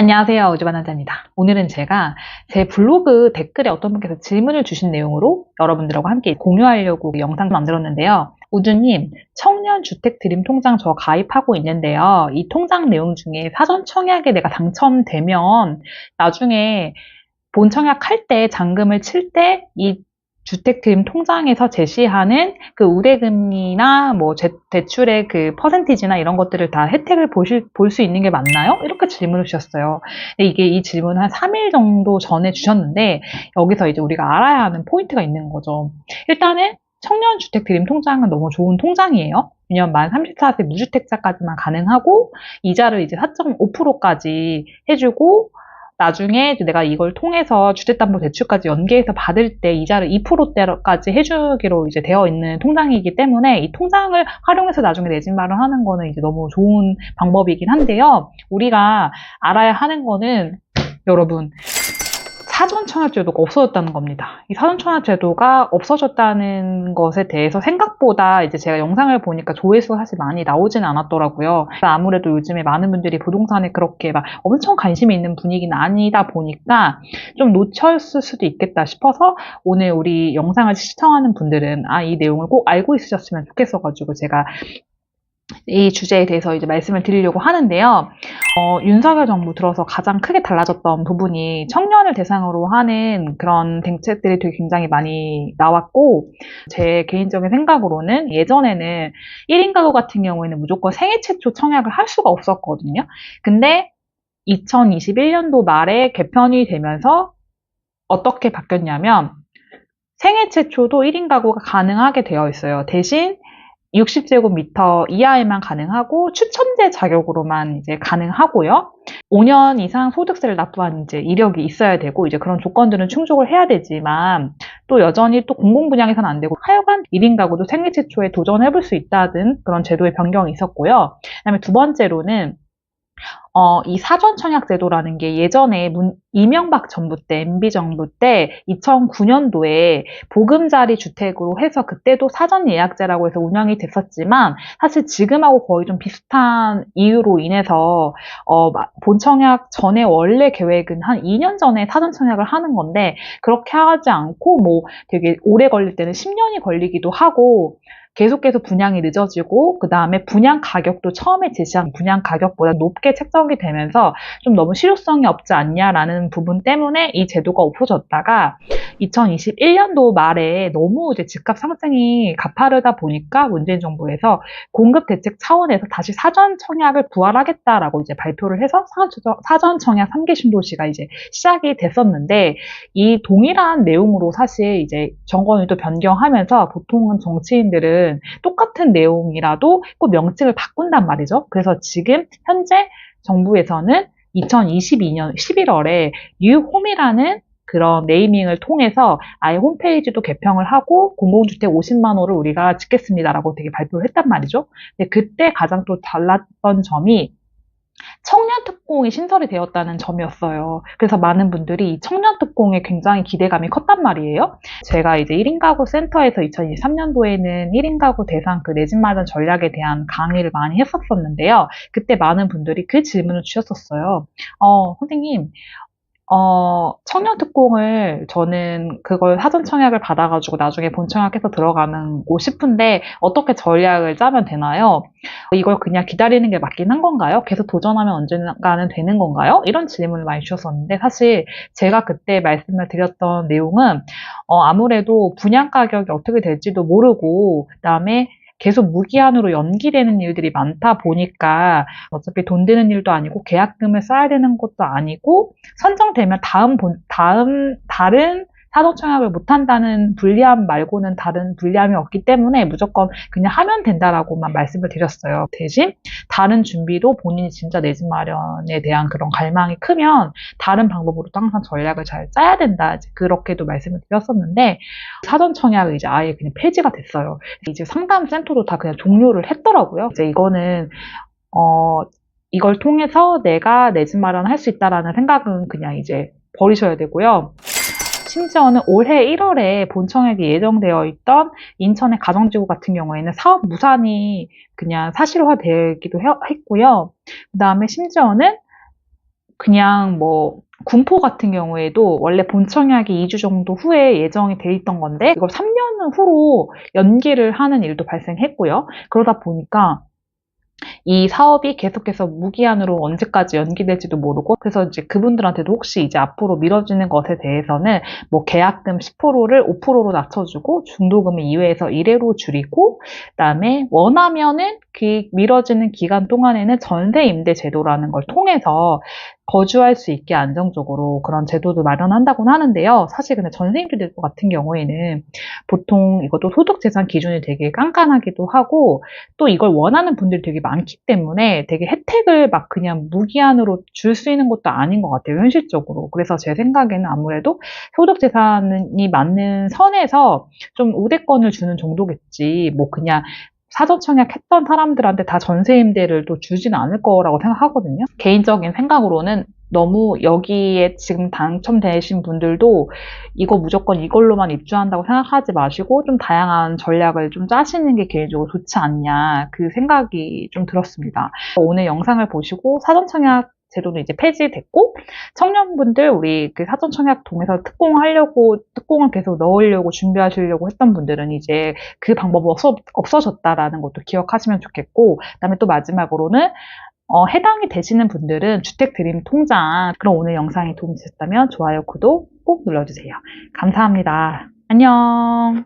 안녕하세요. 우주반 환자입니다. 오늘은 제가 제 블로그 댓글에 어떤 분께서 질문을 주신 내용으로 여러분들하고 함께 공유하려고 영상 만들었는데요. 우주님, 청년주택 드림 통장 저 가입하고 있는데요. 이 통장 내용 중에 사전 청약에 내가 당첨되면 나중에 본 청약할 때 잔금을 칠 때 이 주택금 통장에서 제시하는 그 우대금리나 뭐 제, 대출의 그 퍼센티지나 이런 것들을 다 혜택을 보실, 볼 수 있는 게 맞나요? 이렇게 질문을 주셨어요. 근데 이게 이 질문을 한 3일 정도 전에 주셨는데 여기서 이제 우리가 알아야 하는 포인트가 있는 거죠. 일단은 청년 주택 드림 통장은 너무 좋은 통장이에요. 왜냐면 만 34세 무주택자까지만 가능하고 이자를 이제 4.5%까지 해주고 나중에 내가 이걸 통해서 주택담보대출까지 연계해서 받을 때 이자를 2%대까지 해주기로 이제 되어 있는 통장이기 때문에 이 통장을 활용해서 나중에 내 집 마련하는 거는 이제 너무 좋은 방법이긴 한데요. 우리가 알아야 하는 거는 여러분 사전청약 제도가 없어졌다는 겁니다. 이 사전청약 제도가 없어졌다는 것에 대해서 생각보다 이제 제가 영상을 보니까 조회수가 사실 많이 나오지는 않았더라고요. 아무래도 요즘에 많은 분들이 부동산에 그렇게 막 엄청 관심이 있는 분위기는 아니다 보니까 좀 놓쳤을 수도 있겠다 싶어서 오늘 우리 영상을 시청하는 분들은 아, 이 내용을 꼭 알고 있으셨으면 좋겠어가지고 제가 이 주제에 대해서 이제 말씀을 드리려고 하는데요. 어, 윤석열 정부 들어서 가장 크게 달라졌던 부분이 청년을 대상으로 하는 그런 정책들이 되게 굉장히 많이 나왔고, 제 개인적인 생각으로는 예전에는 1인 가구 같은 경우에는 무조건 생애 최초 청약을 할 수가 없었거든요. 근데 2021년도 말에 개편이 되면서 어떻게 바뀌었냐면, 생애 최초도 1인 가구가 가능하게 되어 있어요. 대신 60제곱미터 이하에만 가능하고 추천제 자격으로만 이제 가능하고요. 5년 이상 소득세를 납부한 이제 이력이 있어야 되고 이제 그런 조건들은 충족을 해야 되지만 또 여전히 또 공공 분양에서는 안 되고 하여간 1인 가구도 생애 최초에 도전해 볼 수 있다든 그런 제도의 변경이 있었고요. 그다음에 두 번째로는 어, 이 사전 청약 제도라는 게 예전에 문, 이명박 정부 때, MB 정부 때 2009년도에 보금자리 주택으로 해서 그때도 사전 예약제라고 해서 운영이 됐었지만 사실 지금하고 거의 좀 비슷한 이유로 인해서 어, 본 청약 전에 원래 계획은 한 2년 전에 사전 청약을 하는 건데 그렇게 하지 않고 뭐 되게 오래 걸릴 때는 10년이 걸리기도 하고 계속해서 분양이 늦어지고 그 다음에 분양 가격도 처음에 제시한 분양 가격보다 높게 책정이 되면서 좀 너무 실효성이 없지 않냐라는 부분 때문에 이 제도가 없어졌다가 2021년도 말에 너무 이제 집값 상승이 가파르다 보니까 문재인 정부에서 공급 대책 차원에서 다시 사전 청약을 부활하겠다라고 이제 발표를 해서 사전 청약 3개 신도시가 이제 시작이 됐었는데 이 동일한 내용으로 사실 이제 정권을 또 변경하면서 보통은 정치인들은 똑같은 내용이라도 꼭 명칭을 바꾼단 말이죠. 그래서 지금 현재 정부에서는 2022년 11월에 뉴홈이라는 그런 네이밍을 통해서 아예 홈페이지도 개평을 하고 공공주택 50만 호를 우리가 짓겠습니다라고 되게 발표를 했단 말이죠. 근데 그때 가장 또 달랐던 점이 청년 특공이 신설이 되었다는 점이었어요. 그래서 많은 분들이 이 청년 특공에 굉장히 기대감이 컸단 말이에요. 제가 이제 1인 가구 센터에서 2023년도에는 1인 가구 대상 그 내 집 마련 전략에 대한 강의를 많이 했었었는데요. 그때 많은 분들이 그 질문을 주셨었어요. 어, 선생님, 어, 청년특공을 저는 그걸 사전 청약을 받아가지고 나중에 본 청약해서 들어가는고 싶은데 어떻게 전략을 짜면 되나요? 이걸 그냥 기다리는 게 맞긴 한 건가요? 계속 도전하면 언젠가는 되는 건가요? 이런 질문을 많이 주셨었는데 사실 제가 그때 말씀을 드렸던 내용은 어, 아무래도 분양 가격이 어떻게 될지도 모르고 그다음에 계속 무기한으로 연기되는 일들이 많다 보니까 어차피 돈 드는 일도 아니고 계약금을 써야 되는 것도 아니고 선정되면 다음 본, 다음 다른 사도 청약을 못한다는 불리함 말고는 다른 불리함이 없기 때문에 무조건 그냥 하면 된다라고만 말씀을 드렸어요. 대신 다른 준비도 본인이 진짜 내 집 마련에 대한 그런 갈망이 크면 다른 방법으로도 항상 전략을 잘 짜야 된다. 그렇게도 말씀을 드렸었는데 사전 청약이 이제 아예 그냥 폐지가 됐어요. 이제 상담 센터도 다 그냥 종료를 했더라고요. 이제 이거는 어 이걸 통해서 내가 내 집 마련 할 수 있다라는 생각은 그냥 이제 버리셔야 되고요. 심지어는 올해 1월에 본청약이 예정되어 있던 인천의 가정지구 같은 경우에는 사업 무산이 그냥 사실화되기도 했고요. 그 다음에 심지어는 그냥 뭐 군포 같은 경우에도 원래 본청약이 2주 정도 후에 예정이 돼 있던 건데 이걸 3년 후로 연기를 하는 일도 발생했고요. 그러다 보니까 이 사업이 계속해서 무기한으로 언제까지 연기될지도 모르고 그래서 이제 그분들한테도 혹시 이제 앞으로 미뤄지는 것에 대해서는 뭐 계약금 10%를 5%로 낮춰주고 중도금을 2회에서 1회로 줄이고 그다음에 원하면은 그 미뤄지는 기간 동안에는 전세 임대 제도라는 걸 통해서 거주할 수 있게 안정적으로 그런 제도도 마련한다고는 하는데요. 사실 근데 전세 임대 제도 같은 경우에는 보통 이것도 소득 재산 기준이 되게 깐깐하기도 하고 또 이걸 원하는 분들이 되게 많기 때문에 되게 혜택을 막 그냥 무기한으로 줄 수 있는 것도 아닌 것 같아요, 현실적으로. 그래서 제 생각에는 아무래도 소득 재산이 맞는 선에서 좀 우대권을 주는 정도겠지. 뭐 그냥 사전 청약 했던 사람들한테 다 전세 임대를 또 주지는 않을 거라고 생각하거든요. 개인적인 생각으로는 너무 여기에 지금 당첨되신 분들도 이거 무조건 이걸로만 입주한다고 생각하지 마시고 좀 다양한 전략을 좀 짜시는 게 개인적으로 좋지 않냐 그 생각이 좀 들었습니다. 오늘 영상을 보시고 사전 청약 제도는 이제 폐지됐고 청년분들 우리 그 사전 청약 통해서 특공하려고 특공을 계속 넣으려고 준비하시려고 했던 분들은 이제 그 방법이 없어, 없어졌다라는 것도 기억하시면 좋겠고 그다음에 또 마지막으로는 어, 해당이 되시는 분들은 주택 드림 통장 그럼 오늘 영상이 도움이 되셨다면 좋아요 구독 꼭 눌러주세요. 감사합니다. 안녕